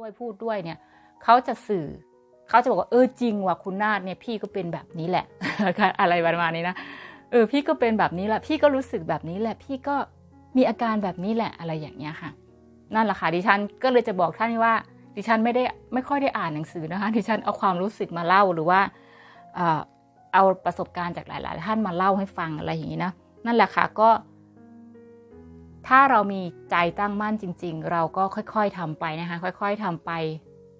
ด้วยพูดด้วยเนี่ยเขาจะสื่อเขาจะบอกว่าเออจริงว่ะคุณนาฏเนี่ยพี่ก็เป็นแบบนี้แหละ อะไรประมาณนี้นะเออพี่ก็เป็นแบบนี้แหละพี่ก็รู้สึกแบบนี้แหละพี่ก็มีอาการแบบนี้แหละอะไรอย่างเงี้ยค่ะ นั่นแหละค่ะดิฉันก็เลยจะบอกท่านว่า ดิฉันไม่ได้ไม่ค่อยได้อ่านหนังสือนะคะ ดิฉันเอาความรู้สึกมาเล่าหรือว่าเอ่อเอาประสบการณ์จากหลาย ๆ ท่านมาเล่าให้ฟังอะไรอย่างนี้นะนั่นแหละค่ะก็ ถ้าเรามีใจตั้งมั่นจริง ๆ เราก็ค่อยๆทำไปนะคะ ค่อย ๆทำไป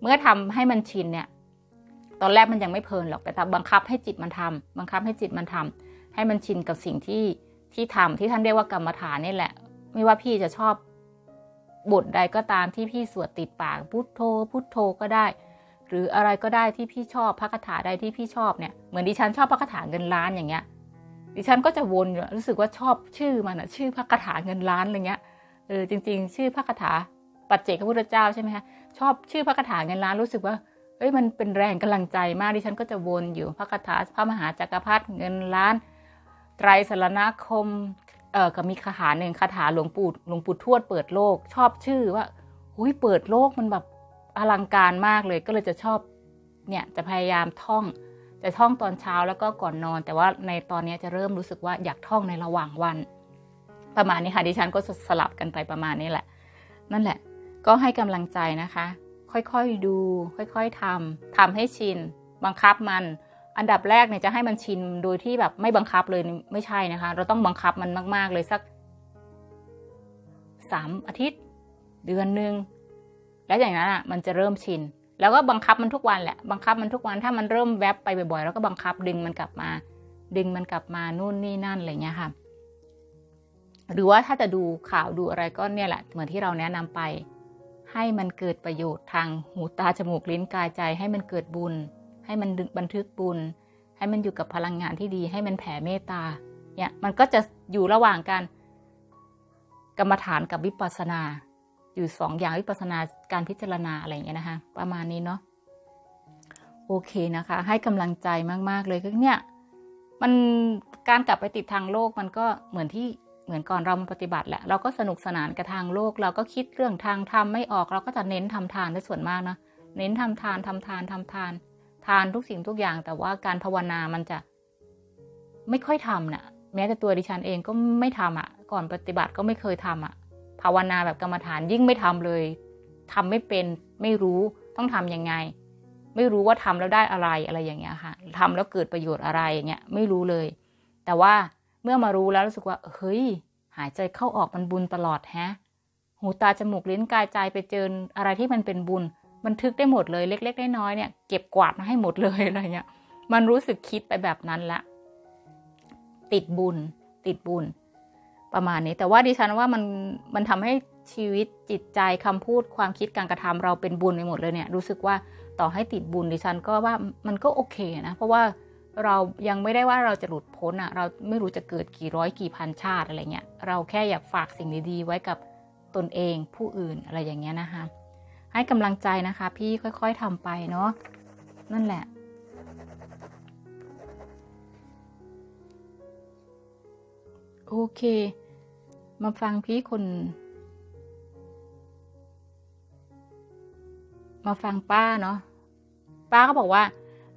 เมื่อทำให้มันชินเนี่ย ตอนแรกมันยังไม่เพลินหรอกแต่บังคับให้จิตมันทำบังคับให้จิตมันทำให้มันชินกับสิ่งที่ที่ทำที่ท่านเรียกว่ากรรมฐานนี่แหละ ไม่ว่าพี่จะชอบบทใดก็ตามที่พี่สวดติดปากพุทโธ พุทโธก็ได้ หรืออะไรก็ได้ที่พี่ชอบพระคาถาใดที่พี่ชอบเนี่ยเหมือนดิฉันชอบพระคาถาเงินล้านอย่างเงี้ย ดิฉันก็จะวนอยู่รู้สึกว่าชอบชื่อมันอะชื่อพระคาถาเงินล้านอะไรเงี้ยเออจริง ๆ ชื่อพระคาถาปัจเจกพระพุทธเจ้าใช่ไหมคะชอบชื่อพระคาถาเงินล้านรู้สึกว่าเอ้ยมันเป็นแรงกำลังใจมากดิฉันก็จะวนอยู่พระคาถาพระมหาจักรพรรดิเงินล้าน ไตรสรณคมเออก็มีคาถาหนึ่งคาถาหลวงปู่หลวงปู่ทวดเปิดโลก ชอบชื่อว่าหุยเปิดโลกมันแบบอลังการมากเลยก็เลยจะชอบเนี่ยจะพยายามท่อง จะท่องตอนเช้าแล้วก็ก่อนนอน แต่ว่าในตอนนี้จะเริ่มรู้สึกว่าอยากท่องในระหว่างวัน ประมาณนี้ค่ะดิฉันก็สลับกันไปประมาณนี้แหละ นั่นแหละ ก็ให้กำลังใจนะคะ ค่อยๆดู ค่อยๆทำทำให้ชิน บังคับมัน อันดับแรกเนี่ยจะให้มันชินโดยที่แบบไม่บังคับเลยไม่ใช่นะคะ เราต้องบังคับมันมาก ๆเลยสักสามอาทิตย์ เดือนหนึ่งแล้วอย่างนั้นอะมันจะเริ่มชิน แล้วก็บังคับมันทุกวันแหละบังคับมันทุกวันถ้ามันเริ่มแวบไปบ่อยๆ แล้วก็บังคับดึงมันกลับมา ดึงมันกลับมานู่นนี่นั่นอะไรเงี้ยค่ะ หรือว่าถ้าจะดูข่าวดูอะไรก็เนี่ยแหละเหมือนที่เราแนะนำไป ให้มันเกิดประโยชน์ทางหูตาจมูกลิ้นกายใจ ให้มันเกิดบุญ ให้มันบันทึกบุญ ให้มันอยู่กับพลังงานที่ดี ให้มันแผ่เมตตาเนี่ยมันก็จะอยู่ระหว่างการกรรมฐานกับวิปัสสนา อยู่สองอย่างวิปัสนาการพิจารณาอะไรอย่างเงี้ยนะคะ ประมาณนี้เนาะโอเคนะคะ ให้กำลังใจมากๆเลยก็เนี่ยมันการกลับไปติดทางโลกมันก็เหมือนที่เหมือนก่อนเรามาปฏิบัติแหละเราก็สนุกสนานกับทางโลก เราก็คิดเรื่องทางธรรมไม่ออก เราก็จะเน้นทำทานในส่วนมากนะเน้นทำทานทำทานทำทาน ทานทุกสิ่งทุกอย่าง แต่ว่าการภาวนามันจะไม่ค่อยทำนะ่ะ แม้แต่ตัวดิฉันเองก็ไม่ทำอะ่ะ ก่อนปฏิบัติก็ไม่เคยทำอะ่ะ ภาวนาแบบกรรมฐานยิ่งไม่ทำเลยทำไม่เป็นไม่รู้ต้องทํำยังไง ไม่รู้ว่าทำแล้วได้อะไรอะไรอย่างเงี้ยค่ะทำแล้วเกิดประโยชน์อะไรอย่างเงี้ยไม่รู้เลย แต่ว่าเมื่อมารู้แล้วรู้สึกว่า เฮ้ย หายใจเข้าออกมันบุญตลอดแฮะ หูตาจมูกลิ้นกายใจไปเจออะไรที่มันเป็นบุญ บันทึกได้หมดเลยเล็กๆน้อยๆเนี่ยเก็บกวาดมาให้หมดเลยอะไรเงี้ยมันรู้สึกคิดไปแบบนั้นละ ติดบุญ ติดบุญ ประมาณนี้ แต่ว่าดิฉันว่ามันมันทำให้ชีวิตจิตใจคำพูดความคิดการกระทำเราเป็นบุญไปหมดเลยเนี่ย รู้สึกว่าต่อให้ติดบุญดิฉันก็ว่ามันก็โอเคนะ เพราะว่าเรายังไม่ได้ว่าเราจะหลุดพ้นอะเราไม่รู้จะเกิดกี่ร้อยกี่พันชาติอะไรเงี้ย เราแค่อยากฝากสิ่งดีๆ ไว้กับตนเองผู้อื่นอะไรอย่างเงี้ยนะคะ ให้กำลังใจนะคะ พี่ค่อยๆทำไปเนาะนั่นแหละ โอเค มาฟังพี่คน มาฟังป้าเนาะป้าก็บอกว่า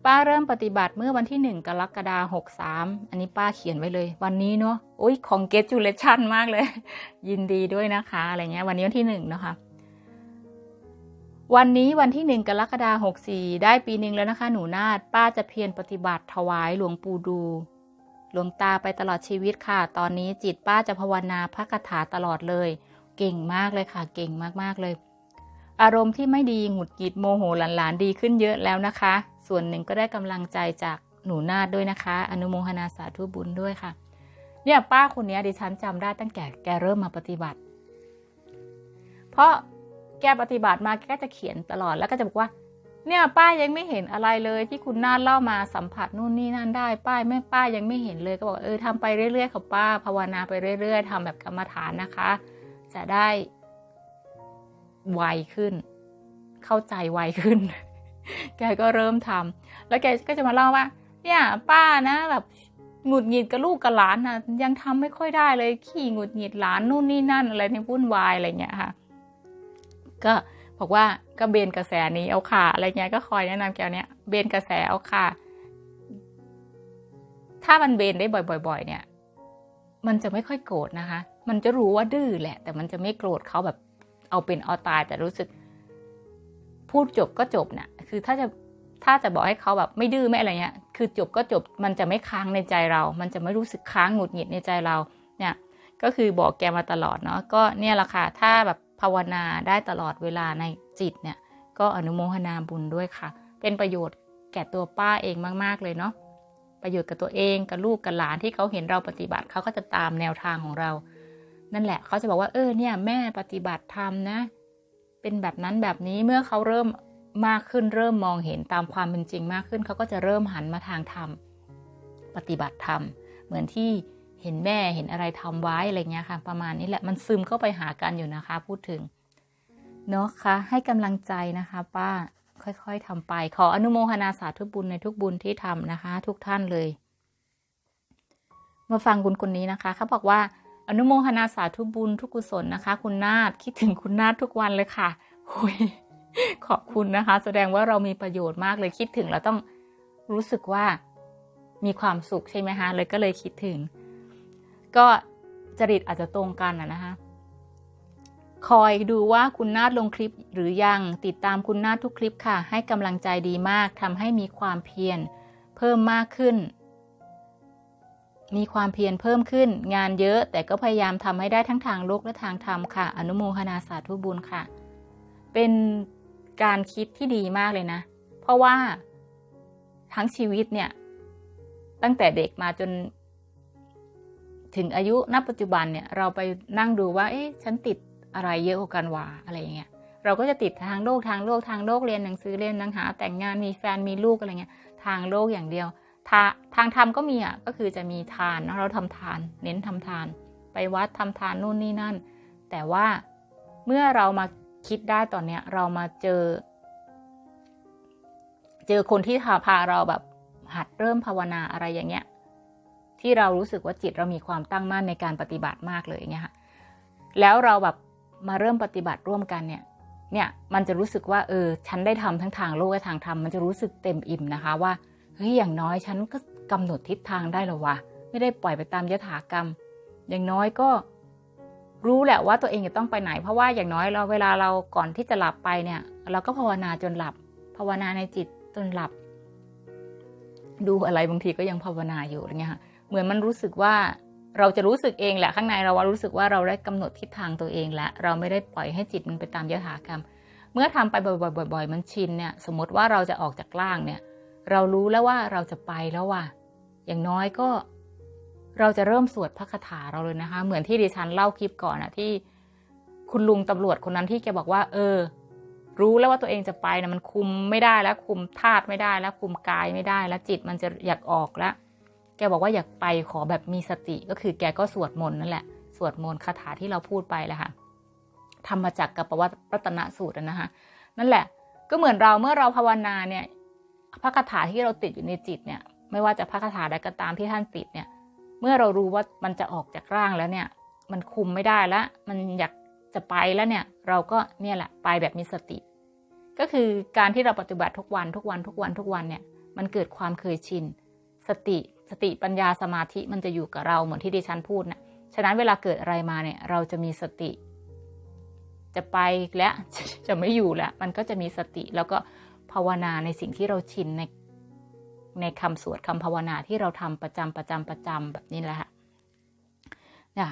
ป้าเริ่มปฏิบัติเมื่อวันที่หนึ่งกรกฎาหกสามอันนี้ป้าเขียนไว้เลย วันนี้เนาะโอ้ยของเกจูเลชันมากเลย ยินดีด้วยนะคะ อะไรเงี้ย วันนี้วันที่หนึ่งนะคะวันนี้วันที่หนึ่งกรกฎาหกสี่ได้ปีหนึ่งแล้วนะคะ หนูนาดป้าจะเพียรปฏิบัติถวายหลวงปู่ดู หลวงตาไปตลอดชีวิตค่ะ ตอนนี้จิตป้าจะภาวนาพระคาถาตลอดเลย เก่งมากเลยค่ะ เก่งมากๆเลย อารมณ์ที่ไม่ดีหงุดหงิดโมโหหลานๆดีขึ้นเยอะแล้วนะคะ ส่วนหนึ่งก็ได้กำลังใจจากหนูนาดด้วยนะคะ อนุโมทนาสาธุบุญด้วยค่ะ เนี่ยป้าคนนี้ดิฉันจำได้ตั้งแต่แกเริ่มมาปฏิบัติ เพราะแกปฏิบัติมาแกก็จะเขียนตลอดแล้วก็จะบอกว่า เนี่ยป้ายังไม่เห็นอะไรเลยที่คุณนาเล่ามาสัมผัสนู่นนี่นั่นได้ป้ายไม่ป้ายังไม่เห็นเลยก็บอกเออทำไปเรื่อยๆค่ะป้าภาวนาไปเรื่อย ๆทำแบบกรรมฐานนะคะ จะได้ไวขึ้น เข้าใจไวขึ้น แกก็เริ่มทำแล้วแกก็จะมาเล่าว่า เนี่ย ป้านะแบบหงุดหงิดกับลูกกับหลานนะยังทำไม่ค่อยได้เลย ขี้หงุดหงิดหลานนู่นนี่นั่นอะไรในวุ่นวายอะไรเงี้ยค่ะ ก็ บอกว่าก็เบนกระแสนี้เอาค่ะ อะไรเงี้ยก็คอยแนะนำแกวเนี้ยเบนกระแสเอาค่ะ ถ้ามันเบนได้บ่อย ๆ เนี่ย มันจะไม่ค่อยโกรธนะคะ มันจะรู้ว่าดื้อแหละ แต่มันจะไม่โกรธเขาแบบเอาเป็นเอาตายแต่รู้สึก พูดจบก็จบนะ่ะ คือถ้าจะถ้าจะบอกให้เขาแบบไม่ดื้อไม่อะไรเงี้ย คือจบก็จบ มันจะไม่ค้างในใจเรา มันจะไม่รู้สึกค้างหงุดหงิดในใจเรา เนี่ย ก็คือบอกแกมาตลอดเนาะ ก็เนี่ยแหละค่ะ ถ้าแบบ ภาวนาได้ตลอดเวลาในจิตเนี่ย ก็อนุโมทนาบุญด้วยค่ะ เป็นประโยชน์แก่ตัวป้าเองมาก ๆ เลยเนาะประโยชน์กับตัวเองกับลูกกับหลานที่เขาเห็นเราปฏิบัติเขาก็จะตามแนวทางของเรา นั่นแหละเขาจะบอกว่าเออเนี่ยแม่ปฏิบัติธรรมนะ เป็นแบบนั้นแบบนี้เมื่อเขาเริ่มมากขึ้นเริ่มมองเห็นตามความเป็นจริงมากขึ้นเขาก็จะเริ่มหันมาทางธรรม ปฏิบัติธรรม เหมือนที่ เห็นแม่เห็นอะไรทำไว้อะไรเงี้ยค่ะ ประมาณนี้แหละมันซึมเข้าไปหากันอยู่นะคะ พูดถึงเนาะคะให้กำลังใจนะคะ ป้าค่อยๆทำไป ขออนุโมทนาสาธุบุญในทุกบุญที่ทำนะคะ ทุกท่านเลย มาฟังคุณคนนี้นะคะเขาบอกว่าอนุโมทนาสาธุบุญทุกกุศลนะคะ คุณนาฏคิดถึงคุณนาฏทุกวันเลยค่ะหุยขอบคุณนะคะ แสดงว่าเรามีประโยชน์มากเลยคิดถึงเราต้องรู้สึกว่ามีความสุขใช่ไหมคะเลยก็เลยคิดถึง ก็จริตอาจจะตรงกันนะคะคอยดูว่าคุณนาฏลงคลิปหรือยังติดตามคุณนาฏทุกคลิปค่ะ ให้กำลังใจดีมากทำให้มีความเพียรเพิ่มมากขึ้น มีความเพียรเพิ่มขึ้น งานเยอะแต่ก็พยายามทำให้ได้ทั้งทางโลกและทางธรรมค่ะ อนุโมทนาสาธุบุญค่ะ เป็นการคิดที่ดีมากเลยนะ เพราะว่าทั้งชีวิตเนี่ย ตั้งแต่เด็กมาจน ถึงอายุณปัจจุบันเนี่ยเราไปนั่งดูว่าเอ๊ะฉันติดอะไรเยอะกว่ากันวะอะไรอย่างเงี้ยเราก็จะติดทางโลกทางโลกทางโลกเรียนหนังสือเรียนหนังหา แต่งงานมีแฟนมีลูกอะไรเงี้ยทางโลกอย่างเดียว ทาทางธรรมก็มีอะก็คือจะมีทานเนาะเราทำทาน เน้นทำทาน ไปวัดทำทานนู่นนี่นั่น แต่ว่าเมื่อเรามาคิดได้ตอนเนี้ยเรามาเจอ เจอคนที่พาเราแบบหัดเริ่มภาวนาอะไรอย่างเงี้ย ที่เรารู้สึกว่าจิตเรามีความตั้งมั่นในการปฏิบัติมากเลยอย่างเงี้ยค่ะแล้วเราแบบมาเริ่มปฏิบัติร่วมกันเนี่ยเนี่ยมันจะรู้สึกว่าเออฉันได้ทำทั้งทางโลกและทางธรรมมันจะรู้สึกเต็มอิ่มนะคะว่าเฮ้ยอย่างน้อยฉันก็กำหนดทิศทางได้แล้ววะไม่ได้ปล่อยไปตามยถากรรม อย่างน้อยก็รู้แหละว่าตัวเองจะต้องไปไหน เพราะว่าอย่างน้อยเราเวลาเราก่อนที่จะหลับไปเนี่ย เราก็ภาวนาจนหลับ ภาวนาในจิตจนหลับ ดูอะไรบางทีก็ยังภาวนาอยู่อะไรเงี้ยค่ะ เหมือนมันรู้สึกว่าเราจะรู้สึกเองแหละข้างในเราว่ารู้สึกว่าเราได้กำหนดทิศทางตัวเองแล้วเราไม่ได้ปล่อยให้จิตมันไปตามยถากรรม เมื่อทำไปบ่อยๆๆมันชินเนี่ยสมมติว่าเราจะออกจากล่างเนี่ยเรารู้แล้วว่าเราจะไปแล้วว่าอย่างน้อยก็เราจะเริ่มสวดพระคาถาเราเลยนะคะ เหมือนที่ดิฉันเล่าคลิปก่อนอะที่คุณลุงตำรวจคนนั้นที่แกบอกว่า เออ รู้แล้วว่าตัวเองจะไปนะมันคุมไม่ได้แล้วคุมธาตุไม่ได้แล้วคุมกายไม่ได้แล้วจิตมันจะอยากออกแล้ว บอกว่าอยากไปขอแบบมีสติก็คือแกก็สวดมนต์นั่นแหละสวดมนต์คาถาที่เราพูดไปแหละค่ะทำมาจากกับประวัติรัตนสูตรนะคะนั่นแหละ ก็เหมือนเราเมื่อเราภาวนาเนี่ยพระคาถาที่เราติดอยู่ในจิตเนี่ย ไม่ว่าจะพระคาถาใดก็ตามที่ท่านติดเนี่ย เมื่อเรารู้ว่ามันจะออกจากร่างแล้วเนี่ย มันคุมไม่ได้แล้วมันอยากจะไปแล้วเนี่ย เราก็เนี่ยแหละไปแบบมีสติ ก็คือการที่เราปฏิบัติทุกวันทุกวันทุกวันทุกวันเนี่ย มันเกิดความเคยชิน สติ สติปัญญาสมาธิมันจะอยู่กับเราเหมือนที่ดิฉันพูดนะฉะนั้นเวลาเกิดอะไรมาเนี่ย เราจะมีสติ จะไปและจะไม่อยู่แล้ว มันก็จะมีสติแล้วก็ภาวนาในสิ่งที่เราชินในในคำสวดคำภาวนาที่เราทำประจำประจำประจำแบบนี้แหละค่ะเนี่ย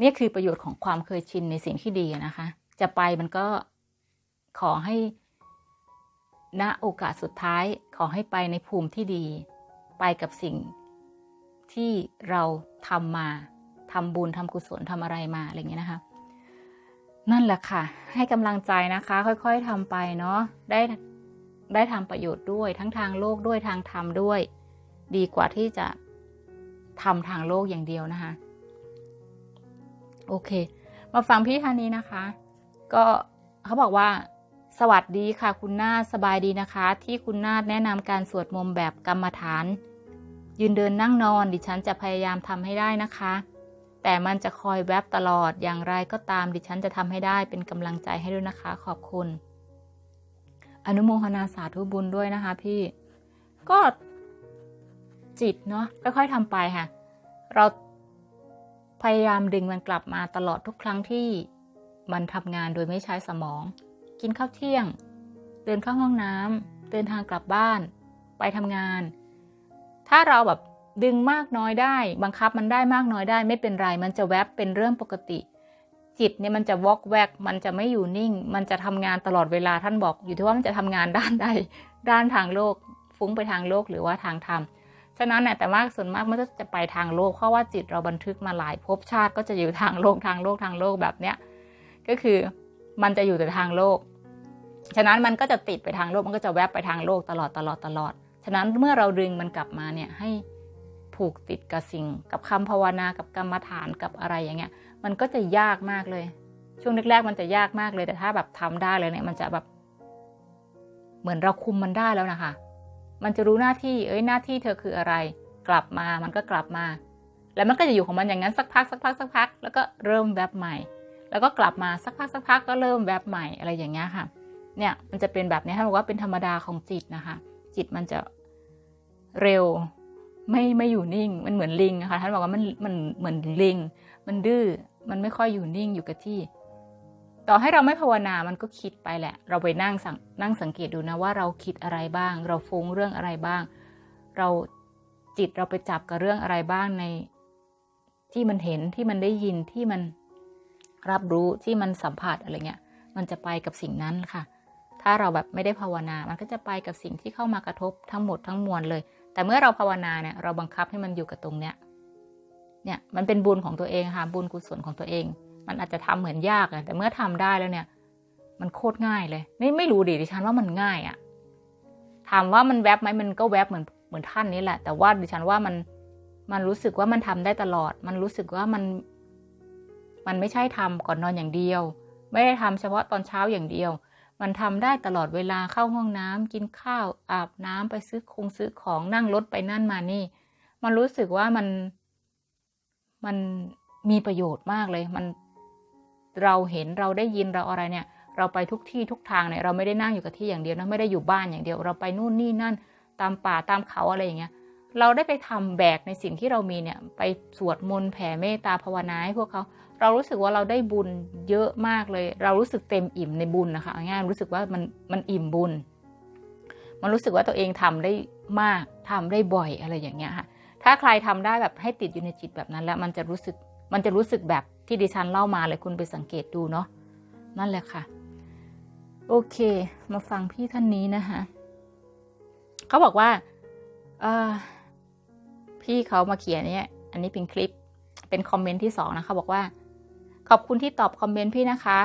นี่คือประโยชน์ของความเคยชินในสิ่งที่ดีนะคะ จะไปมันก็ขอให้ณโอกาสสุดท้ายขอให้ไปในภูมิที่ดี ไปกับสิ่ง ที่เราทำมาทำบุญทำกุศลทำอะไรมาอะไรเงี้ยนะคะ นั่นแหละค่ะ ให้กำลังใจนะคะ ค่อยๆทำไปเนาะได้ได้ทำประโยชน์ด้วยทั้งทางโลกด้วยทางธรรมด้วย ดีกว่าที่จะทำทางโลกอย่างเดียวนะคะ โอเค มาฟังพี่ท่านนี้นะคะ ก็เขาบอกว่าสวัสดีค่ะคุณนาสบายดีนะคะ ที่คุณนาแนะนำการสวดมนต์แบบกรรมฐาน ยืนเดินนั่งนอนดิฉันจะพยายามทำให้ได้นะคะ แต่มันจะคอยแวบตลอดอย่างไรก็ตามดิฉันจะทำให้ได้เป็นกำลังใจให้ด้วยนะคะ ขอบคุณ อนุโมทนาสาธุบุญด้วยนะคะพี่ ก็จิตเนาะค่อยๆทำไปค่ะ เราพยายามดึงมันกลับมาตลอดทุกครั้งที่มันทำงานโดยไม่ใช้สมอง กินข้าวเที่ยง เดินเข้าห้องน้ำเดินทางกลับบ้าน ไปทำงาน ถ้าเราแบบดึงมากน้อยได้ บังคับมันได้มากน้อยได้ ไม่เป็นไร มันจะแวบเป็นเรื่องปกติ จิตเนี่ยมันจะวอกแวก มันจะไม่อยู่นิ่ง มันจะทำงานตลอดเวลาท่านบอก อยู่ที่ว่ามันจะทำงานด้านใด ด้านทางโลก ฟุ้งไปทางโลกหรือว่าทางธรรมฉะนั้นเนี่ยแต่มาส่วนมากมันก็จะไปทางโลกเพราะว่าจิตเราบันทึกมาหลายภพชาติก็จะอยู่ทางโลกทางโลกทางโลกแบบเนี้ยก็คือมันจะอยู่แต่ทางโลก ฉะนั้นมันก็จะติดไปทางโลกมันก็จะแวบไปทางโลกตลอดตลอดตลอด ฉะนั้นเมื่อเราดึงมันกลับมาเนี่ยให้ผูกติดกับสิ่ง กับคำภาวนากับกรรมฐานกับอะไรอย่างเงี้ย มันก็จะยากมากเลย ช่วงแรกๆมันจะยากมากเลยแต่ถ้าแบบทำได้เลยเนี่ยมันจะแบบเหมือนเราคุมมันได้แล้วนะคะ มันจะรู้หน้าที่ เอ้ยหน้าที่เธอคืออะไร กลับมา มันก็กลับมา แล้วมันก็จะอยู่ของมันอย่างนั้นสักพักสักพักสักพัก แล้วก็เริ่มแวบใหม่ แล้วก็กลับมาสักพักสักพักก็เริ่มแวบใหม่อะไรอย่างเงี้ยค่ะ เนี่ยมันจะเป็นแบบนี้ท่านบอกว่าเป็นธรรมดาของจิตนะคะ จิตมันจะเร็วไม่ไม่อยู่นิ่ง มันเหมือนลิงนะคะท่านบอกว่ามันมันเหมือนลิง มันดื้อมันไม่ค่อยอยู่นิ่งอยู่กับที่ ต่อให้เราไม่ภาวนามันก็คิดไปแหละ เราไปนั่งสังนั่งสังเกตดูนะว่าเราคิดอะไรบ้าง เราฟุ้งเรื่องอะไรบ้าง เราจิตเราไปจับกับเรื่องอะไรบ้างในที่มันเห็นที่มันได้ยินที่มันรับรู้ที่มันสัมผัสอะไรเงี้ย มันจะไปกับสิ่งนั้นค่ะ ถ้าเราแบบไม่ได้ภาวนา มันก็จะไปกับสิ่งที่เข้ามากระทบทั้งหมดทั้งมวลเลย แต่เมื่อเราภาวนาเนี่ย เราบังคับให้มันอยู่กับตรงเนี้ย เนี่ย มันเป็นบุญของตัวเองค่ะ บุญกุศลของตัวเอง มันอาจจะทำเหมือนยากอะแต่เมื่อทำได้แล้วเนี่ย มันโคตรง่ายเลย ไม่ไม่รู้ดิดิฉันว่ามันง่ายอะถามว่ามันแวบไหมมันก็แวบเหมือนเหมือนท่านนี้แหละ แต่ว่าดิฉันว่ามัน มันรู้สึกว่ามันทำได้ตลอด มันรู้สึกว่ามัน มันไม่ใช่ทำก่อนนอนอย่างเดียว ไม่ได้ทำเฉพาะตอนเช้าอย่างเดียว มันทำได้ตลอดเวลาเข้าห้องน้ำกินข้าวอาบน้ำไปซื้อคงซื้อของนั่งรถไปนั่นมานี่ มันรู้สึกว่ามันมันมีประโยชน์มากเลย มันเราเห็นเราได้ยินเราอะไรเนี่ย เราไปทุกที่ทุกทางเนี่ยเราไม่ได้นั่งอยู่กับที่อย่างเดียวนะไม่ได้อยู่บ้านอย่างเดียว เราไปนู่นนี่นั่น ตามป่าตามเขาอะไรอย่างเงี้ย เราได้ไปทำแบกในสิ่งที่เรามีเนี่ย ไปสวดมนต์แผ่เมตตาภาวนาให้พวกเขาเรารู้สึกว่าเราได้บุญเยอะมากเลย เรารู้สึกเต็มอิ่มในบุญนะคะง่ายรู้สึกว่ามันมันอิ่มบุญ มันรู้สึกว่าตัวเองทำได้มากทำได้บ่อยอะไรอย่างเงี้ยค่ะ ถ้าใครทำได้แบบให้ติดอยู่ในจิตแบบนั้นแล้วมันจะรู้สึกมันจะรู้สึกแบบที่ดิฉันเล่ามาเลยคุณไปสังเกตดูเนาะนั่นแหละค่ะ โอเค มาฟังพี่ท่านนี้นะคะเขาบอกว่า พี่เขามาเขียนเนี่ยอันนี้เป็นคลิปเป็นคอมเมนต์ที่สองนะคะ บอกว่า ขอบคุณที่ตอบคอมเมนต์พี่นะคะ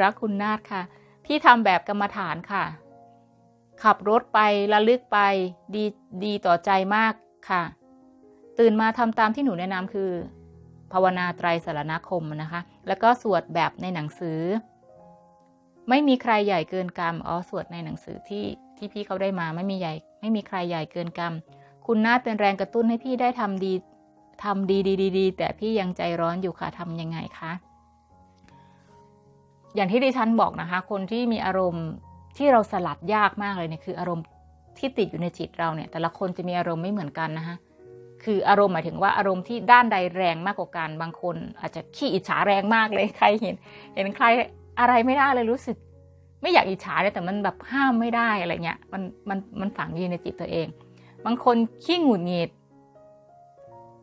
รักคุณนาฏค่ะ พี่ทำแบบกรรมฐานค่ะ ขับรถไประลึกไปดีดีต่อใจมากค่ะ ตื่นมาทำตามที่หนูแนะนำคือ ภาวนาไตรสารณคมนะคะ แล้วก็สวดแบบในหนังสือ ไม่มีใครใหญ่เกินกรรมอ๋อสวดในหนังสือที่ที่พี่เขาได้มาไม่มีใหญ่ ไม่มีใครใหญ่เกินกรรม คุณน่าเป็นแรงกระตุ้นให้พี่ได้ทำดีทำดีดีดีแต่พี่ยังใจร้อนอยู่ค่ะทำยังไงคะอย่างที่ดิฉันบอกนะคะ คนที่มีอารมณ์ที่เราสลัดยากมากเลยเนี่ยคืออารมณ์ที่ติดอยู่ในจิตเราเนี่ย แต่ละคนจะมีอารมณ์ไม่เหมือนกันนะคะคืออารมณ์หมายถึงว่าอารมณ์ที่ด้านใดแรงมากกว่ากันบางคน อาจจะขี้อิจฉาแรงมากเลยใครเห็น เห็นใครอะไรไม่ได้เลยรู้สึก ไม่อยากอิจฉาเลยแต่มันแบบห้ามไม่ได้อะไรเงี้ยมันมันมันฝังอยู่ในจิตตัวเอง บางคนขี้หงุดหงิด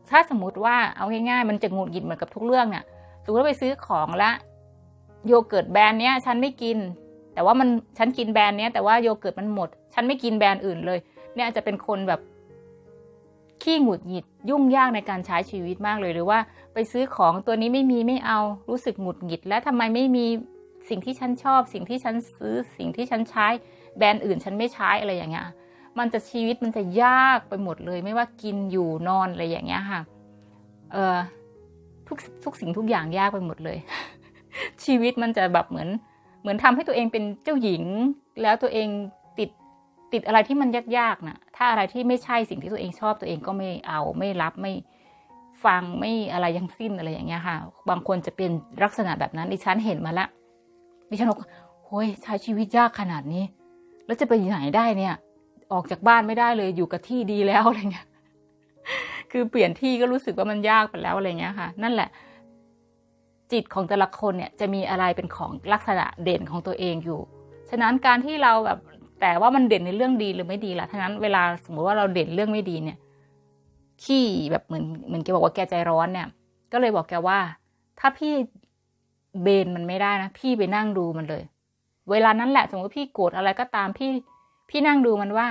ถ้าสมมติว่าเอาง่ายๆมันจะหงุดหงิดเหมือนกับทุกเรื่องเนี่ยสมมติว่าไปซื้อของละโยเกิร์ตแบรนด์เนี้ย ฉันไม่กิน แต่ว่ามันฉันกินแบรนด์เนี้ยแต่ว่าโยเกิร์ตมันหมด ฉันไม่กินแบรนด์อื่นเลย เนี่ยจะเป็นคนแบบขี้หงุดหงิดยุ่งยากในการใช้ชีวิตมากเลยหรือว่า ไปซื้อของตัวนี้ไม่มีไม่เอารู้สึกหงุดหงิด และทำไมไม่มีสิ่งที่ฉันชอบ สิ่งที่ฉันซื้อสิ่งที่ฉันใช้แบรนด์อื่นฉันไม่ใช้อะไรอย่างเงี้ย มันจะชีวิตมันจะยากไปหมดเลย ไม่ว่ากินอยู่นอนอะไรอย่างเงี้ยค่ะเออทุกทุกสิ่งทุกอย่างยากไปหมดเลย ชีวิตมันจะแบบเหมือน เหมือนทำให้ตัวเองเป็นเจ้าหญิง แล้วตัวเองติดติดอะไรที่มันยากๆนะ่ะถ้าอะไรที่ไม่ใช่สิ่งที่ตัวเองชอบตัวเองก็ไม่เอาไม่รับไม่ฟังไม่อะไรยังสิ้นอะไรอย่างเงี้ยค่ะ บางคนจะเป็นลักษณะแบบนั้นดิฉันเห็นมาละดิฉันบอกโหโอ้ยใช้ชีวิตยากขนาดนี้ แล้วจะไปไหนได้เนี่ย ออกจากบ้านไม่ได้เลยอยู่กับที่ดีแล้วอะไรเงี้ย คือเปลี่ยนที่ก็รู้สึกว่ามันยากไปแล้วอะไรเงี้ยค่ะ นั่นแหละ จิตของแต่ละคนเนี่ยจะมีอะไรเป็นของลักษณะเด่นของตัวเองอยู่ ฉะนั้นการที่เราแบบแต่ว่ามันเด่นในเรื่องดีหรือไม่ดีล่ะฉะนั้นเวลาสมมติว่าเราเด่นเรื่องไม่ดีเนี่ย ขี้แบบเหมือนเหมือนแกบอกว่าแกใจร้อนเนี่ย ก็เลยบอกแกว่า ถ้าพี่เบนมันไม่ได้นะพี่ไปนั่งดูมันเลย เวลานั้นแหละสมมติพี่โกรธอะไรก็ตามพี่ พี่นั่งดูมันว่า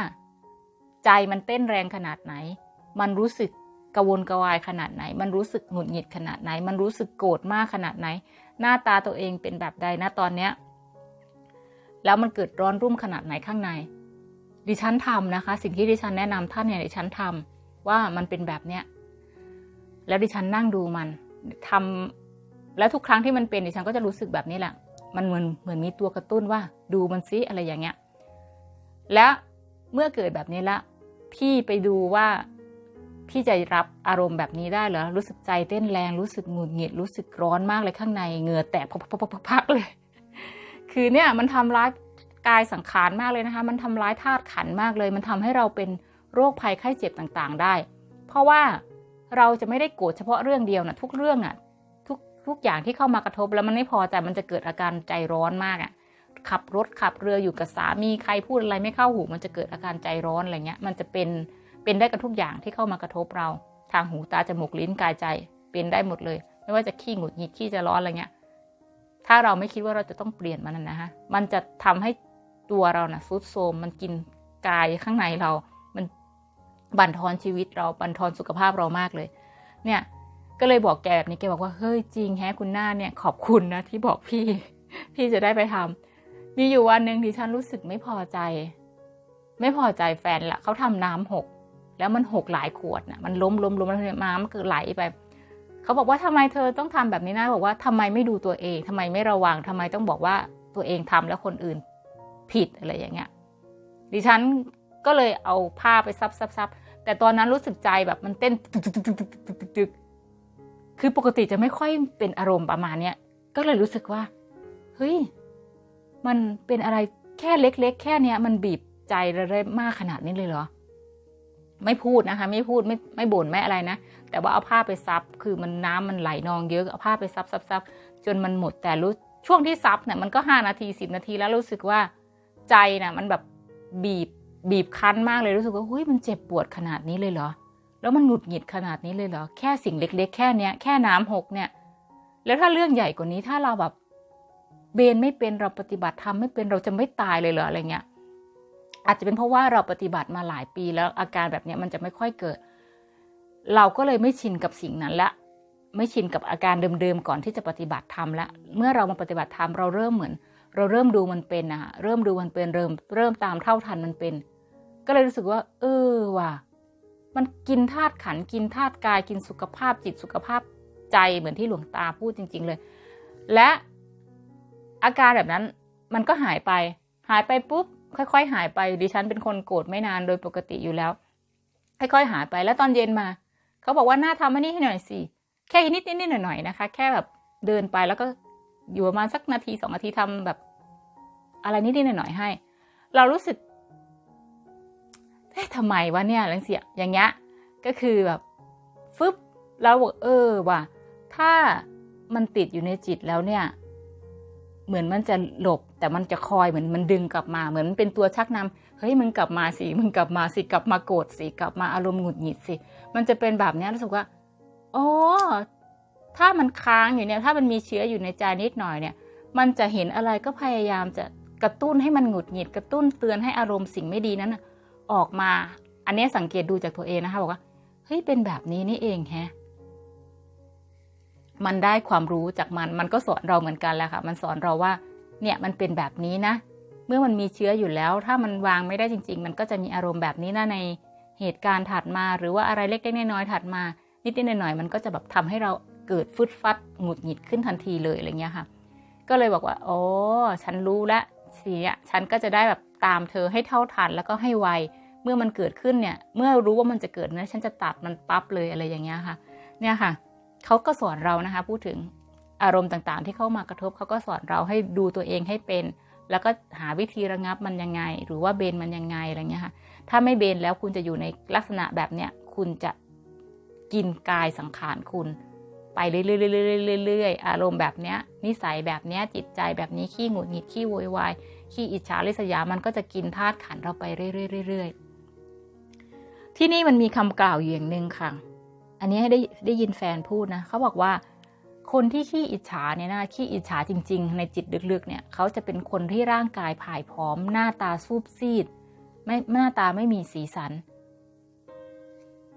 ใจมันเต้นแรงขนาดไหน มันรู้สึกกระวนกระวายขนาดไหน มันรู้สึกหงุดหงิดขนาดไหน มันรู้สึกโกรธมากขนาดไหน หน้าตาตัวเองเป็นแบบใดนะตอนเนี้ย แล้วมันเกิดร้อนรุ่มขนาดไหนข้างใน ดิฉันทำนะคะ สิ่งที่ดิฉันแนะนำท่านเนี่ยดิฉันทำว่ามันเป็นแบบเนี้ย แล้วดิฉันนั่งดูมันทำแล้วทุกครั้งที่มันเป็นดิฉันก็จะรู้สึกแบบนี้แหละ มันเหมือนเหมือนมีตัวกระตุ้นว่า ดูมันซิอะไรอย่างเงี้ย แล้วเมื่อเกิดแบบนี้ละพี่ไปดูว่าพี่จะรับอารมณ์แบบนี้ได้เหรอรู้สึกใจเต้นแรงรู้สึกหงุดหงิดรู้สึกร้อนมากเลยข้างในเหงื่อแตกพักๆเลย คือเนี่ยมันทำร้ายกายสังขารมากเลยนะคะ มันทำร้ายธาตุขันมากเลย มันทำให้เราเป็นโรคภัยไข้เจ็บต่างๆ ได้ เพราะว่าเราจะไม่ได้โกรธเฉพาะเรื่องเดียวนะทุกเรื่องน่ะทุกทุกอย่างที่เข้ามากระทบแล้วมันไม่พอใจมันจะเกิดอาการใจร้อนมากอะ ขับรถขับเรืออยู่กับสามีใครพูดอะไรไม่เข้าหู มันจะเกิดอาการใจร้อนอะไรเงี้ย มันจะเป็นเป็นได้กับทุกอย่างที่เข้ามากระทบเรา ทางหูตาจมูกลิ้นกายใจเป็นได้หมดเลย ไม่ว่าจะขี้หงุดหงิดขี้จะร้อนอะไรเงี้ย ถ้าเราไม่คิดว่าเราจะต้องเปลี่ยนมันนะฮะ มันจะทำให้ตัวเรานะ่ะซุดโทมมันกินกายข้างในเรา มันบั่นทอนชีวิตเราบั่นทอนสุขภาพเรามากเลย เนี่ยก็เลยบอกแกแบบนี้แกบอกว่าเฮ้ยจริงแฮะคุณหน้าเนี่ยขอบคุณนะที่บอกพี่ พี่จะได้ไปทำ มีอยู่วันหนึ่งที่ฉันรู้สึกไม่พอใจ ไม่พอใจแฟนละเขาทำน้ำหก แล้วมันหกหลายขวดนะ่ะมันล้มล้มล้มแล้วน้ำมันกิดไหลไป เขาบอกว่าทำไมเธอต้องทำแบบนี้นะบอกว่าทำไมไม่ดูตัวเองทำไมไม่ระวังทำไมต้องบอกว่าตัวเองทำแล้วคนอื่นผิดอะไรอย่างเงี้ย ดิฉันก็เลยเอาผ้าไปซับซับซับแต่ตอนนั้นรู้สึกใจแบบมันเต้นตึกคือปกติจะไม่ค่อยเป็นอารมณ์ประมาณเนี้ยก็เลยรู้สึกว่า เฮ้ย มันเป็นอะไรแค่เล็ก ๆ แค่เนี้ยมันบีบใจเราได้มากขนาดนี้เลยเหรอ ไม่พูดนะคะ ไม่พูดไม่ไม่บ่นไม่อะไรนะ แต่ว่าเอาผ้าไปซับ คือมันน้ำมันไหลนองเยอะ เอาผ้าไปซับซับซับจนมันหมด แต่รู้ช่วงที่ซับเนี่ยมันก็ห้านาทีสิบนาทีแล้วรู้สึกว่าใจน่ะมันแบบบีบบีบคั้นมากเลยรู้สึกว่าเฮ้ยมันเจ็บปวดขนาดนี้เลยเหรอ แล้วมันหงุดหงิดขนาดนี้เลยเหรอ แค่สิ่งเล็ก ๆ แค่เนี้ย แค่น้ำหกเนี่ย แล้วถ้าเรื่องใหญ่กว่านี้ถ้าเราแบบ เบนไม่เป็นเราปฏิบัติทำไม่เป็นเราจะไม่ตายเลยเหรออะไรเงี้ยอาจจะเป็นเพราะว่าเราปฏิบัติมาหลายปีแล้วอาการแบบเนี้ยมันจะไม่ค่อยเกิด เราก็เลยไม่ชินกับสิ่งนั้นละไม่ชินกับอาการเดิมๆก่อนที่จะปฏิบัติธรรมละเมื่อเรามาปฏิบัติธรรมเราเริ่มเหมือน เราเริ่มดูมันเป็นนะเริ่มดูมันเป็นเริ่มเริ่มตามเท่าทันมันเป็น ก็เลยรู้สึกว่า เออว่ะมันกินธาตุขันกินธาตุกายกินสุขภาพจิตสุขภาพใจเหมือนที่หลวงตาพูดจริง ๆ เลย และ อาการแบบนั้นมันก็หายไป หายไปปุ๊บ ค่อย ๆ หายไปดิฉันเป็นคนโกรธไม่นานโดยปกติอยู่แล้ว ค่อยๆหายไปแล้วตอนเย็นมา เขาบอกว่าหน้าทำอันนี้ให้หน่อยสิแค่นิดนิดๆหน่อยๆนะคะ แค่แบบเดินไปแล้วก็อยู่ประมาณสักนาทีสองนาทีทำแบบ อะไรนิดๆหน่อยๆให้ เรารู้สึกเอ๊ะทำไมวะเนี่ยอะไรเสียอย่างเงี้ยก็คือแบบฟึบเราบอกเออว่ะถ้ามันติดอยู่ในจิตแล้วเนี่ย เหมือนมันจะหลบแต่มันจะคอยเหมือนมันดึงกลับมา เหมือนมันเป็นตัวชักนำเฮ้ยมึงกลับมาสิมึงกลับมาสิกลับมาโกรธสิกลับมาอารมณ์หงุดหงิดสิ มันจะเป็นแบบนี้รู้สึกว่าโอ๋อถ้ามันค้างอยู่เนี่ย ถ้ามันมีเชื้ออยู่ในใจนิดหน่อยเนี่ย มันจะเห็นอะไรก็พยายามจะกระตุ้นให้มันหงุดหงิดกระตุ้นเตือนให้อารมณ์สิ่งไม่ดีนั้นออกมา อันนี้สังเกตดูจากตัวเองนะคะบอกว่าเฮ้ยเป็นแบบนี้นี่เองแฮะ มันได้ความรู้จากมัน มันก็สอนเราเหมือนกันแหละค่ะ มันสอนเราว่า เนี่ยมันเป็นแบบนี้นะ เมื่อมันมีเชื้ออยู่แล้ว ถ้ามันวางไม่ได้จริง ๆ มันก็จะมีอารมณ์แบบนี้นะในเหตุการณ์ถัดมา หรือว่าอะไรเล็กๆน้อยๆถัดมา นิดๆหน่อยๆมันก็จะแบบทำให้เราเกิดฟึดฟัดหงุดหงิดขึ้นทันทีเลยอะไรเงี้ยค่ะ ก็เลยบอกว่าโอ้ฉันรู้ล้วสิอะฉันก็จะได้แบบตามเธอให้เท่าทันแล้วก็ให้ไวเมื่อมันเกิดขึ้นเนี่ย เมื่อรู้ว่ามันจะเกิดนะฉันจะตัดมันปั๊บเลยอะไรอย่างเงี้ยค่ะ เนี่ยค่ะ เขาก็สอนเรานะคะพูดถึงอารมณ์ต่างๆ ที่เข้ามากระทบเขาก็สอนเราให้ดูตัวเองให้เป็น แล้วก็หาวิธีระงับมันยังไง หรือว่าเบนมันยังไงอะไรเงี้ยค่ะถ้าไม่เบนแล้วคุณจะอยู่ในลักษณะแบบเนี้ยคุณจะกินกายสังขารคุณ ไปเรื่อยๆๆๆๆอารมณ์แบบเนี้ยนิสัยแบบเนี้ยจิตใจแบบนี้ขี้หงุดหงิดขี้โวยวายขี้อิจฉาริษยามันก็จะกินธาตุขันเราไปเรื่อยๆๆที่นี่มันมีคำกล่าวอย่างหนึ่งค่ะ อันนี้ให้ได้ได้ยินแฟนพูดนะเขาบอกว่า คนที่ขี้อิจฉาเนี่ยนะขี้อิจฉาจริง ๆ ในจิตลึกๆเนี่ยเขาจะเป็นคนที่ร่างกายผายผอม หน้าตาซูบซีด ไม่หน้าตาไม่มีสีสัน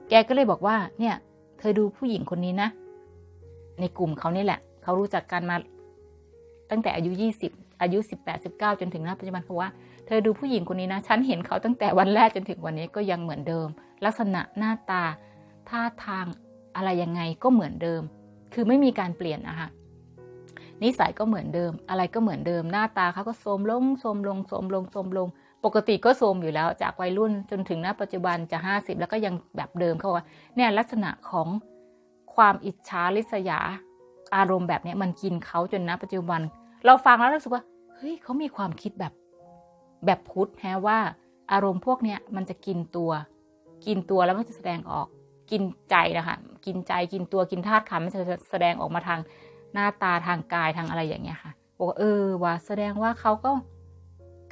แกก็เลยบอกว่า เนี่ย เธอดูผู้หญิงคนนี้นะ ในกลุ่มเขานี่แหละเขารู้จักกันมาตั้งแต่อายุยี่สิบอายุสิบแปดสิบเก้าจนถึงณปัจจุบันเขาว่า เธอดูผู้หญิงคนนี้นะ ฉันเห็นเขาตั้งแต่วันแรกจนถึงวันนี้ก็ยังเหมือนเดิม ลักษณะหน้าตา ท่าทางอะไรยังไงก็เหมือนเดิม คือไม่มีการเปลี่ยนนะคะนิสัยก็เหมือนเดิม อะไรก็เหมือนเดิม หน้าตาเขาก็โทรมลงโทรมลงโทรมลงโทรมลง ปกติก็โทรมอยู่แล้ว จากวัยรุ่นจนถึงณปัจจุบันจะห้าสิบแล้วก็ยังแบบเดิมเขาว่าเนี่ยลักษณะของความอิจฉาริษยา อารมณ์แบบนี้มันกินเขาจนณปัจจุบัน เราฟังแล้วรู้สึกว่าเฮ้ยเขามีความคิดแบบแบบพุทธแฮะว่า อารมณ์พวกเนี้ยมันจะกินตัว กินตัวแล้วมันจะแสดงออก กินใจนะคะกินใจกินตัวกินธาตุขันมันจะแสดงออกมาทางหน้าตาทางกายทางอะไรอย่างเงี้ยค่ะบอกเออว่าแสดงว่าเขาก็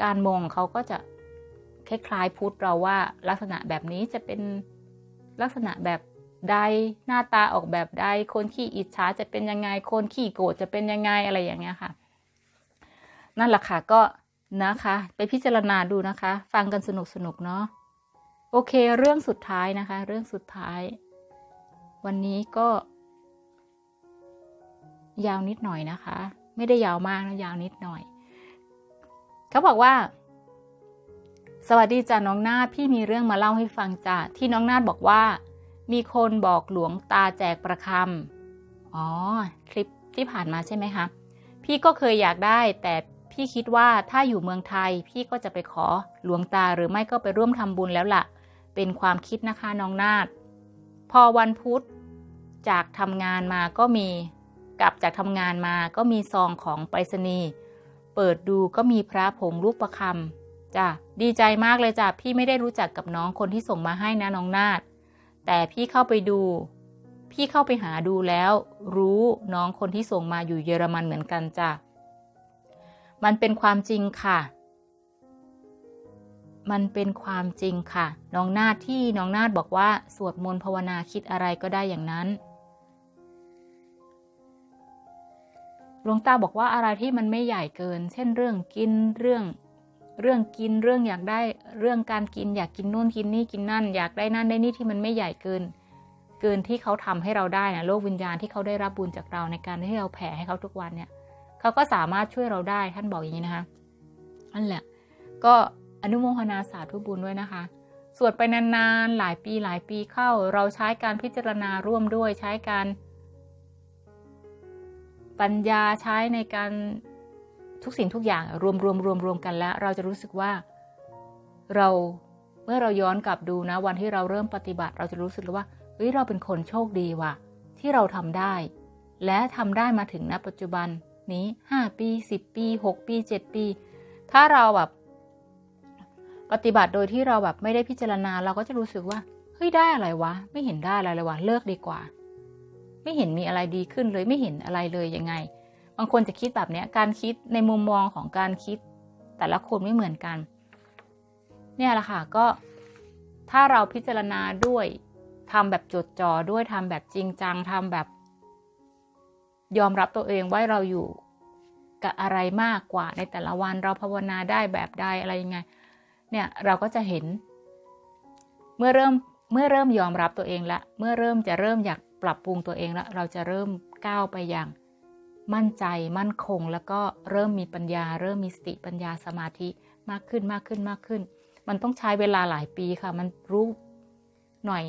การมองเขาก็จะคล้ายๆพุทธเราว่าลักษณะแบบนี้จะเป็นลักษณะแบบใดหน้าตาออกแบบใดคนขี้อิจฉาจะเป็นยังไงคนขี้โกรธจะเป็นยังไงอะไรอย่างเงี้ยค่ะ นั่นแหละค่ะก็นะคะ ไปพิจารณาดูนะคะ ฟังกันสนุกๆเนาะ โอเค เรื่องสุดท้ายนะคะ เรื่องสุดท้าย วันนี้ก็ ยาวนิดหน่อยนะคะ ไม่ได้ยาวมากนะยาวนิดหน่อย เขาบอกว่า สวัสดีจ้ะน้องนาดพี่มีเรื่องมาเล่าให้ฟังจ้ะที่น้องนาดบอกว่า มีคนบอกหลวงตาแจกประคำอ๋อ คลิปที่ผ่านมาใช่ไหมคะพี่ก็เคยอยากได้แต่พี่คิดว่าถ้าอยู่เมืองไทย พี่ก็จะไปขอหลวงตาหรือไม่ก็ไปร่วมทำบุญแล้วล่ะ เป็นความคิดนะคะน้องนาดพอวันพุธจากทำงานมาก็มีกลับจากทำงานมาก็มีซองของไปรษณีย์เปิดดูก็มีพระผงรูปประคำจ้ะดีใจมากเลยจ้ะพี่ไม่ได้รู้จักกับน้องคนที่ส่งมาให้นะน้องนาดแต่พี่เข้าไปดู พี่เข้าไปหาดูแล้ว รู้น้องคนที่ส่งมาอยู่เยอรมันเหมือนกันจ้ะมันเป็นความจริงค่ะ มันเป็นความจริงค่ะ น้องนาดที่น้องนาดบอกว่า สวดมนต์ภาวนาคิดอะไรก็ได้อย่างนั้นหลวงตาบอกว่าอะไรที่มันไม่ใหญ่เกิน เช่นเรื่องกินเรื่อง เรื่องกินเรื่องอยากได้เรื่องการกินอยากกินนู่นกินนี่กินนั่น อยากได้นั่นได้นี่ที่มันไม่ใหญ่เกิน เกินที่เขาทำให้เราได้นะโลกวิญญาณที่เขาได้รับบุญจากเราในการที่เราแผ่ให้เขาทุกวันเนี่ยเขาก็สามารถช่วยเราได้ท่านบอกอย่างนี้นะคะนั่นแหละ ก็ อนุโมทนาสาธุบุญด้วยนะคะ สวดไปนานๆ หลายปีหลายปีเข้า เราใช้การพิจารณาร่วมด้วยใช้การ ปัญญาใช้ในการทุกสิ่งทุกอย่างรวมรวมรวมรวมกันแล้ว เราจะรู้สึกว่าเราเมื่อเราย้อนกลับดูนะ วันที่เราเริ่มปฏิบัติ เราจะรู้สึกว่าเฮ้ยเราเป็นคนโชคดีว่ะ ที่เราทำได้ และทำได้มาถึงณปัจจุบันนี้ห้าปีสิบปีหกปีเจ็ดปี ถ้าเราแบบ ปฏิบัติโดยที่เราแบบไม่ได้พิจารณา เราก็จะรู้สึกว่าเฮ้ยได้อะไรวะ ไม่เห็นได้อะไรเลยวะเลิกดีกว่า ไม่เห็นมีอะไรดีขึ้นเลยไม่เห็นอะไรเลยยังไง บางคนจะคิดแบบเนี้ยการคิดในมุมมองของการคิด แต่ละคนไม่เหมือนกัน เนี่ยแหละค่ะก็ถ้าเราพิจารณาด้วยทำแบบจดจ่อด้วยทำแบบจริงจังทำแบบ ยอมรับตัวเองว่าเราอยู่กับอะไรมากกว่าในแต่ละวันเราภาวนาได้แบบใดอะไรยังไง เนี่ยเราก็จะเห็น เมื่อเริ่มเมื่อเริ่มยอมรับตัวเองละเมื่อเริ่มจะเริ่มอยากปรับปรุงตัวเองละเราจะเริ่มก้าวไปอย่างมั่นใจมั่นคง แล้วก็เริ่มมีปัญญา เริ่มมีสติปัญญาสมาธิมากขึ้นมากขึ้นมากขึ้น มันต้องใช้เวลาหลายปีค่ะ มันรู้หน่อย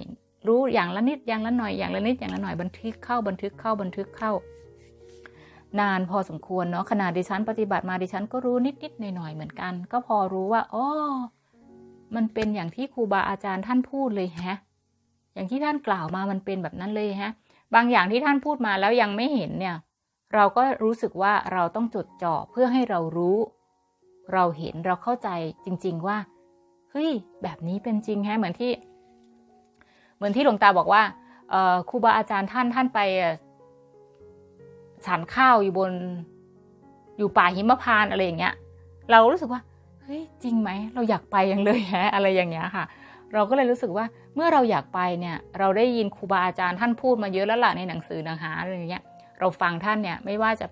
รู้อย่างละนิดอย่างละหน่อยอย่างละนิดอย่างละหน่อยบันทึกเข้าบันทึกเข้าบันทึกเข้า นานพอสมควรเนาะขณะดิฉันปฏิบัติมาดิฉันก็รู้นิดนิดหน่อยหน่อยเหมือนกัน ก็พอรู้ว่าอ๋อมันเป็นอย่างที่ครูบาอาจารย์ท่านพูดเลยฮะ อย่างที่ท่านกล่าวมามันเป็นแบบนั้นเลยฮะ บางอย่างที่ท่านพูดมาแล้วยังไม่เห็นเนี่ย เราก็รู้สึกว่าเราต้องจดจ่อเพื่อให้เรารู้ เราเห็นเราเข้าใจจริง ๆว่าเฮ้ยแบบนี้เป็นจริงฮะเหมือนที่ เหมือนที่หลวงตาบอกว่าครูบาอาจารย์ท่านท่านไป ฉันข้าวอยู่บน อยู่ป่าหิมพานอะไรอย่างเงี้ย เรารู้สึกว่าเฮ้ยจริงไหมเราอยากไปยังเลยแฮะอะไรอย่างเงี้ยค่ะ เราก็เลยรู้สึกว่าเมื่อเราอยากไปเนี่ย เราได้ยินครูบาอาจารย์ท่านพูดมาเยอะแล้วล่ะในหนังสือหนังหาอะไรอย่างเงี้ย เราฟังท่านเนี่ยไม่ว่าจะ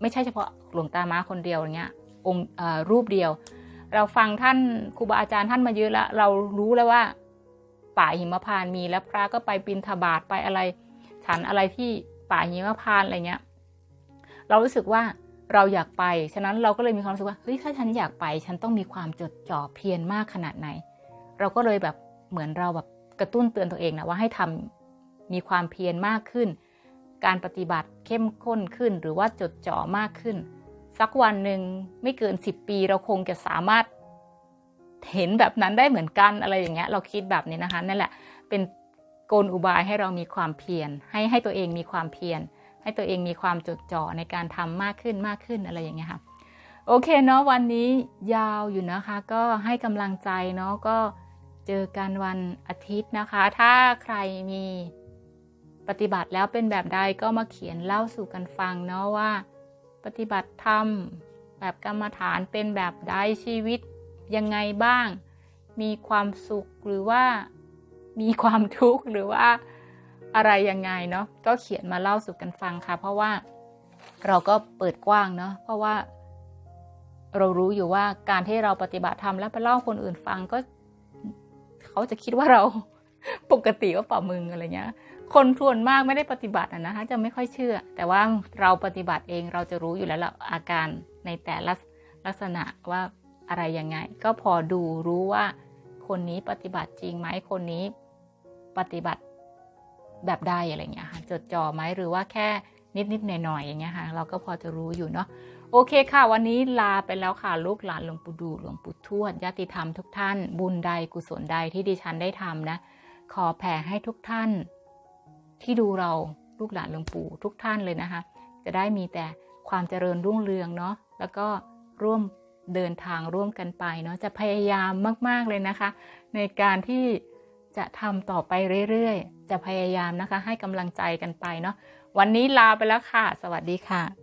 ไม่ใช่เฉพาะหลวงตามาคนเดียวอย่างเงี้ยองค์รูปเดียว เราฟังท่านครูบาอาจารย์ท่านมาเยอะแล้วเรารู้แล้วว่าป่าหิมพานมีแล้วพระก็ไปบินทบาทไปอะไร ฉันอะไรที่ ป่าหิมพานอะไรเงี้ย เรารู้สึกว่าเราอยากไป ฉะนั้นเราก็เลยมีความรู้สึกว่า เฮ้ย ถ้าฉันอยากไป ฉันต้องมีความจดจ่อเพียรมากขนาดไหน เราก็เลยแบบเหมือนเราแบบกระตุ้นเตือนตัวเองนะว่าให้ทำมีความเพียรมากขึ้น การปฏิบัติเข้มข้นขึ้น หรือว่าจดจ่อมากขึ้น สักวันหนึ่งไม่เกินสิบปี เราคงจะสามารถเห็นแบบนั้นได้เหมือนกันอะไรอย่างเงี้ย เราคิดแบบนี้นะคะนั่นแหละ เป็น กลอุบายให้เรามีความเพียรให้ให้ตัวเองมีความเพียรให้ตัวเองมีความจดจ่อในการทำมากขึ้นมากขึ้นอะไรอย่างเงี้ยค่ะโอเคเนาะวันนี้ยาวอยู่นะคะ ก็ให้กำลังใจเนาะก็เจอกันวันอาทิตย์นะคะ ถ้าใครมีปฏิบัติแล้วเป็นแบบใดก็มาเขียนเล่าสู่กันฟังเนาะว่า ปฏิบัติธรรมแบบกรรมฐานเป็นแบบใดชีวิตยังไงบ้าง มีความสุขหรือว่า มีความทุกข์หรือว่าอะไรยังไงเนาะก็เขียนมาเล่าสู่กันฟังค่ะ เพราะว่าเราก็เปิดกว้างเนาะเพราะว่า เรารู้อยู่ว่าการที่เราปฏิบัติธรรมแล้วไปเล่าคนอื่นฟังก็ เขาจะคิดว่าเราปกติว่าเป่ามึงอะไรเงี้ย คนส่วนมากไม่ได้ปฏิบัติอะนะคะจะไม่ค่อยเชื่อ แต่ว่าเราปฏิบัติเองเราจะรู้อยู่แล้วละอาการในแต่ละลักษณะว่าอะไรยังไง ก็พอดูรู้ว่าคนนี้ปฏิบัติจริงไหมคนนี้ ปฏิบัติแบบใดอะไรเงี้ยค่ะจดจ่อไหมหรือว่าแค่นิดๆหน่อยๆอย่างเงี้ยค่ะเราก็พอจะรู้อยู่เนาะโอเคค่ะ วันนี้ลาไปแล้วค่ะ ลูกหลานหลวงปู่ดูหลวงปู่ทวดญาติธรรมทุกท่าน บุญใดกุศลใดที่ดิฉันได้ทำนะ ขอแผ่ให้ทุกท่าน ที่ดูเราลูกหลานหลวงปู่ทุกท่านเลยนะคะ จะได้มีแต่ความเจริญรุ่งเรืองเนาะแล้วก็ร่วมเดินทางร่วมกันไปเนาะจะพยายามมาก ๆเลยนะคะ ในการที่ จะทำต่อไปเรื่อยๆ จะพยายามนะคะ ให้กำลังใจกันไปเนาะวันนี้ลาไปแล้วค่ะ สวัสดีค่ะ